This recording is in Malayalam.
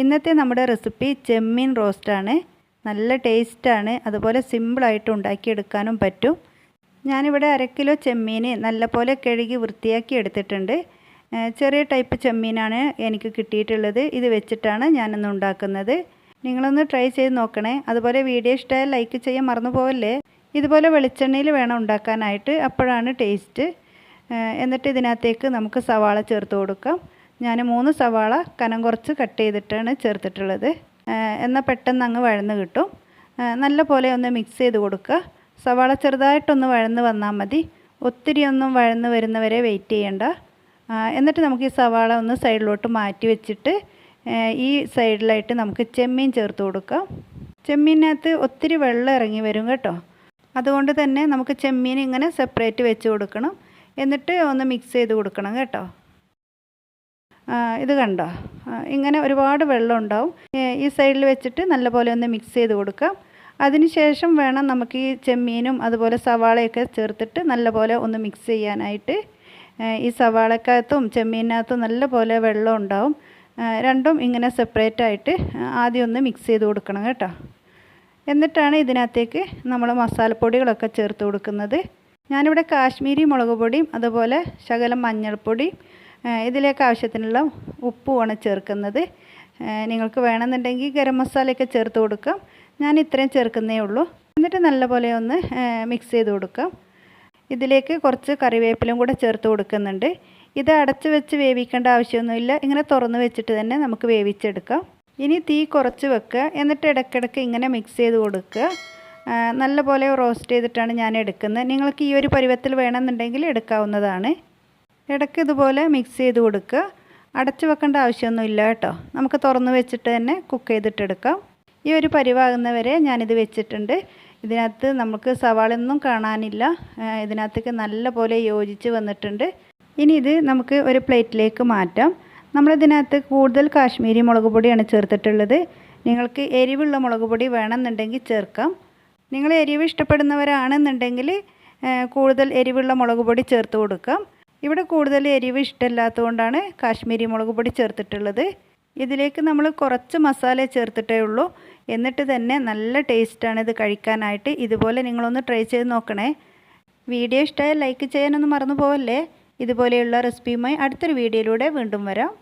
ഇന്നത്തെ നമ്മുടെ റെസിപ്പി ചെമ്മീൻ റോസ്റ്റാണ്. നല്ല ടേസ്റ്റാണ്. അതുപോലെ സിമ്പിളായിട്ട് ഉണ്ടാക്കിയെടുക്കാനും പറ്റും. ഞാനിവിടെ അര കിലോ ചെമ്മീൻ നല്ലപോലെ കഴുകി വൃത്തിയാക്കി എടുത്തിട്ടുണ്ട്. ചെറിയ ടൈപ്പ് ചെമ്മീനാണ് എനിക്ക് കിട്ടിയിട്ടുള്ളത്. ഇത് വെച്ചിട്ടാണ് ഞാനിന്ന് ഉണ്ടാക്കുന്നത്. നിങ്ങളൊന്ന് ട്രൈ ചെയ്ത് നോക്കണേ. അതുപോലെ വീഡിയോ ഇഷ്ടമായാൽ ലൈക്ക് ചെയ്യാൻ മറന്നു പോവല്ലേ? ഇതുപോലെ വെളിച്ചെണ്ണയിൽ വേണം ഉണ്ടാക്കാനായിട്ട്. അപ്പോഴാണ് ടേസ്റ്റ്. എന്നിട്ട് ഇതിനകത്തേക്ക് നമുക്ക് സവാള ചേർത്ത് കൊടുക്കാം. ഞാൻ മൂന്ന് സവാള കനം കുറച്ച് കട്ട് ചെയ്തിട്ടാണ് ചേർത്തിട്ടുള്ളത്. എന്നാൽ പെട്ടെന്ന് അങ്ങ് വഴന്ന് കിട്ടും. നല്ല പോലെ ഒന്ന് മിക്സ് ചെയ്ത് കൊടുക്കുക. സവാള ചെറുതായിട്ടൊന്ന് വഴന്ന് വന്നാൽ മതി. ഒത്തിരി ഒന്നും വഴന്ന് വരുന്നവരെ വെയിറ്റ് ചെയ്യണ്ട. എന്നിട്ട് നമുക്ക് ഈ സവാള ഒന്ന് സൈഡിലോട്ട് മാറ്റി വെച്ചിട്ട് ഈ സൈഡിലായിട്ട് നമുക്ക് ചെമ്മീൻ ചേർത്ത് കൊടുക്കാം. ചെമ്മീനകത്ത് ഒത്തിരി വെള്ളം ഇറങ്ങി വരും കേട്ടോ. അതുകൊണ്ട് തന്നെ നമുക്ക് ചെമ്മീൻ ഇങ്ങനെ സെപ്പറേറ്റ് വെച്ച് കൊടുക്കണം. എന്നിട്ട് ഒന്ന് മിക്സ് ചെയ്ത് കൊടുക്കണം കേട്ടോ. ഇത് കണ്ടോ? ഇങ്ങനെ ഒരുപാട് വെള്ളം ഉണ്ടാവും ഈ സൈഡിൽ വെച്ചിട്ട് നല്ലപോലെ ഒന്ന് മിക്സ് ചെയ്ത് കൊടുക്കാം. അതിനുശേഷം വേണം നമുക്ക് ഈ ചെമ്മീനും അതുപോലെ സവാളയൊക്കെ ചേർത്തിട്ട് നല്ലപോലെ ഒന്ന് മിക്സ് ചെയ്യാനായിട്ട്. ഈ സവാളക്കകത്തും ചെമ്മീനകത്തും നല്ലപോലെ വെള്ളം ഉണ്ടാവും രണ്ടും ഇങ്ങനെ സെപ്പറേറ്റ് ആയിട്ട് ആദ്യം ഒന്ന് മിക്സ് ചെയ്ത് കൊടുക്കണം കേട്ടോ. എന്നിട്ടാണ് ഇതിനകത്തേക്ക് നമ്മൾ മസാലപ്പൊടികളൊക്കെ ചേർത്ത് കൊടുക്കുന്നത്. ഞാനിവിടെ കാശ്മീരി മുളക് പൊടിയും അതുപോലെ ശകലം മഞ്ഞൾപ്പൊടിയും ഇതിലേക്ക് ആവശ്യത്തിനുള്ള ഉപ്പുമാണ് ചേർക്കുന്നത്. നിങ്ങൾക്ക് വേണമെന്നുണ്ടെങ്കിൽ ഗരം മസാലയൊക്കെ ചേർത്ത് കൊടുക്കാം. ഞാൻ ഇത്രയും ചേർക്കുന്നേ ഉള്ളൂ. എന്നിട്ട് നല്ലപോലെ ഒന്ന് മിക്സ് ചെയ്ത് കൊടുക്കാം. ഇതിലേക്ക് കുറച്ച് കറിവേപ്പിലും കൂടെ ചേർത്ത് കൊടുക്കുന്നുണ്ട്. ഇത് അടച്ച് വെച്ച് വേവിക്കേണ്ട ആവശ്യമൊന്നുമില്ല. ഇങ്ങനെ തുറന്ന് വെച്ചിട്ട് തന്നെ നമുക്ക് വേവിച്ചെടുക്കാം. ഇനി തീ കുറച്ച് വെക്കുക. എന്നിട്ട് ഇടയ്ക്കിടയ്ക്ക് ഇങ്ങനെ മിക്സ് ചെയ്ത് കൊടുക്കുക. നല്ലപോലെ റോസ്റ്റ് ചെയ്തിട്ടാണ് ഞാൻ എടുക്കുന്നത്. നിങ്ങൾക്ക് ഈ ഒരു പരുവത്തിൽ വേണമെന്നുണ്ടെങ്കിൽ എടുക്കാവുന്നതാണ്. ഇടയ്ക്ക് ഇതുപോലെ മിക്സ് ചെയ്ത് കൊടുക്കുക. അടച്ചു വെക്കേണ്ട ആവശ്യമൊന്നുമില്ല കേട്ടോ. നമുക്ക് തുറന്ന് വെച്ചിട്ട് തന്നെ കുക്ക് ചെയ്തിട്ടെടുക്കാം. ഈ ഒരു പരിവാകുന്നവരെ ഞാനിത് വെച്ചിട്ടുണ്ട്. ഇതിനകത്ത് നമുക്ക് സവാളൊന്നും കാണാനില്ല. ഇതിനകത്തേക്ക് ഇതിനകത്തേക്ക് നല്ലപോലെ യോജിച്ച് വന്നിട്ടുണ്ട്. ഇനി ഇത് നമുക്ക് ഒരു പ്ലേറ്റിലേക്ക് മാറ്റാം. നമ്മളിതിനകത്ത് കൂടുതൽ കാശ്മീരി മുളക് പൊടിയാണ് ചേർത്തിട്ടുള്ളത്. നിങ്ങൾക്ക് എരിവുള്ള മുളക് പൊടി വേണമെന്നുണ്ടെങ്കിൽ ചേർക്കാം. നിങ്ങൾ എരിവ് ഇഷ്ടപ്പെടുന്നവരാണെന്നുണ്ടെങ്കിൽ കൂടുതൽ എരിവുള്ള മുളക് പൊടി ചേർത്ത് കൊടുക്കാം. ഇവിടെ കൂടുതൽ എരിവ് ഇഷ്ടമില്ലാത്തതുകൊണ്ടാണ് കാശ്മീരി മുളക് പൊടി ചേർത്തിട്ടുള്ളത്. ഇതിലേക്ക് നമ്മൾ കുറച്ച് മസാല ചേർത്തിട്ടേ ഉള്ളൂ. എന്നിട്ട് തന്നെ നല്ല ടേസ്റ്റാണ് ഇത് കഴിക്കാനായിട്ട്. ഇതുപോലെ നിങ്ങളൊന്ന് ട്രൈ ചെയ്ത് നോക്കണേ. വീഡിയോ ഇഷ്ടമായാൽ ലൈക്ക് ചെയ്യാനൊന്നും മറന്നു പോവല്ലേ? ഇതുപോലെയുള്ള റെസിപ്പിയുമായി അടുത്തൊരു വീഡിയോയിലൂടെ വീണ്ടും വരാം.